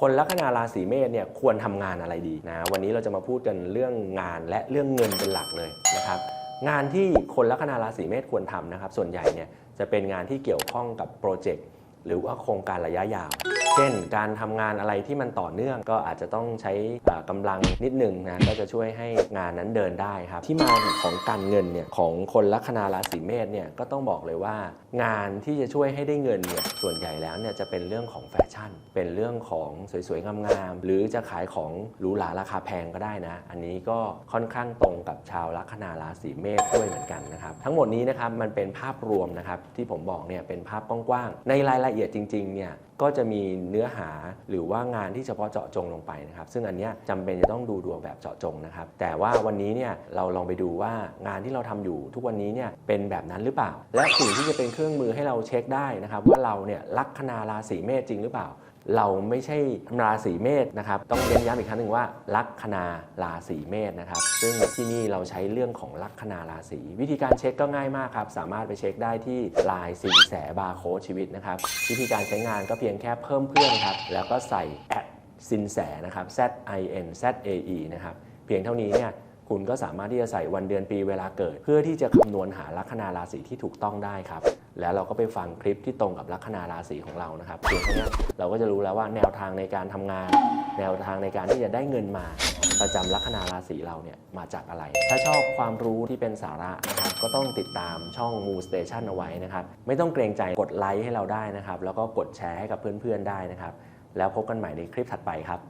คนลัคนาราศีเมษเนี่ยควรทำงานอะไรดีนะ วันนี้เราจะมาพูดกันเรื่องงานและเรื่องเงินเป็นหลักเลยนะครับงานที่คนลัคนาราศีเมษควรทำนะครับ ส่วนใหญ่เนี่ยจะเป็นงานที่เกี่ยวข้องกับโปรเจกต์หรือว่าโครงการระยะยาว เช่น การทำงานอะไรที่มันต่อเนื่องก็อาจจะต้องใช้อ่ากำลังนิดนึงนะก็จะช่วยให้งานนั้นเดินได้ครับ ที่มาของการเงินเนี่ยของคนลัคนาราศีเมษเนี่ยก็ต้องบอกเลยว่า งานที่จะช่วยให้ได้เงินเนี่ยส่วนใหญ่แล้วเนี่ยจะเป็นเรื่องของแฟชั่น เป็นเรื่องของสวยๆงามๆหรือจะขายของหรูหราราคาแพงก็ได้นะ อันนี้ก็ค่อนข้างตรงกับชาวลัคนาราศีเมษด้วยเหมือนกันนะครับทั้งหมดนี้นะครับมันเป็นภาพรวมนะครับที่ผมบอกเนี่ยเป็นภาพกว้างๆในรายละเอียดจริงๆเนี่ย ก็จะมีเนื้อหาหรือว่างานที่เฉพาะเจาะจงลงไปนะครับ ซึ่งอันนี้จำเป็นจะต้องดูดวงแบบเจาะจงนะครับ แต่ว่าวันนี้เนี่ยเราลองไปดูว่างานที่เราทำอยู่ทุกวันนี้เนี่ยเป็นแบบนั้นหรือเปล่า และสิ่งที่จะเป็นเครื่องมือให้เราเช็คได้นะครับ ว่าเราเนี่ยลัคนาราศีเมษจริงหรือเปล่า เราไม่ใช่ราศีเมษนะครับ ต้องเน้นย้ำอีกครั้งหนึ่งว่า ลัคนาราศีเมษนะครับ ซึ่งที่นี่เราใช้เรื่องของลัคนาราศีวิธีการเช็คก็ง่ายมากครับ สามารถไปเช็คได้ที่ลน์สินแสบาร์โค้ดชีวิตนะครับ วิธีการใช้งานก็เพียงแค่เพิ่มเพื่อนครับ แล้วก็ใส่แอดสินแสนะครับ Z I N Z A E นะครับ เพียงเท่านี้เนี่ย คุณก็สามารถที่จะใส่วันเดือนปีเวลาเกิด เพื่อที่จะคำนวณหาลัคนาราศีที่ถูกต้องได้ครับ แล้วเราก็ไปฟังคลิปที่ตรงกับลัคนาราศีของเรานะครับเพียงเท่านี้เราก็จะรู้แล้วว่าแนวทางในการทำงาน แนวทางในการที่จะได้เงินมาประจำลัคนาราศีเราเนี่ยมาจากอะไร ถ้าชอบความรู้ที่เป็นสาระนะครับก็ต้องติดตามช่อง Moo Station เอาไว้นะครับ ไม่ต้องเกรงใจกดไลค์ให้เราได้นะครับ แล้วก็กดแชร์ให้กับเพื่อนๆได้นะครับ แล้วพบกันใหม่ในคลิปถัดไปครับ